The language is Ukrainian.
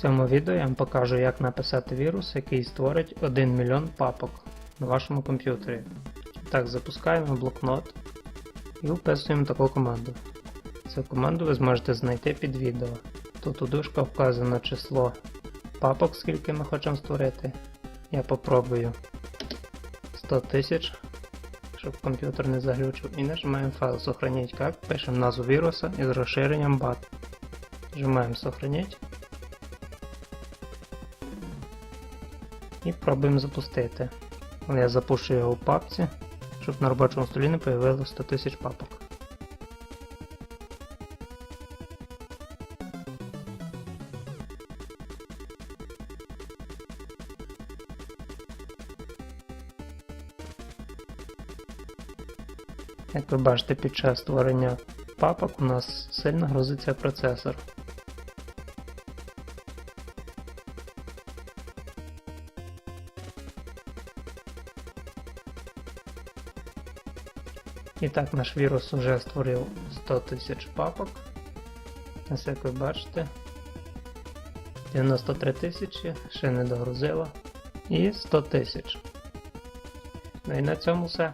В цьому відео я вам покажу, як написати вірус, який створить 1 мільйон папок на вашому комп'ютері. Так, запускаємо блокнот і вписуємо таку команду. Цю команду ви зможете знайти під відео. Тут у дужках вказано число папок, скільки ми хочемо створити. Я попробую 100 тисяч, щоб комп'ютер не заглючив, і нажимаємо файл сохранить как, пишемо назву віруса із розширенням BAT. Нажимаємо сохранить. І пробуємо запустити. Але я запущу його в папці, щоб на робочому столі не появилось 100 тисяч папок. Як ви бачите, під час створення папок у нас сильно грузиться процесор. І так наш вірус вже створив 100 тисяч папок. Ось як ви бачите, 93 тисячі, ще не догрузило. І 100 тисяч. Ну і на цьому все.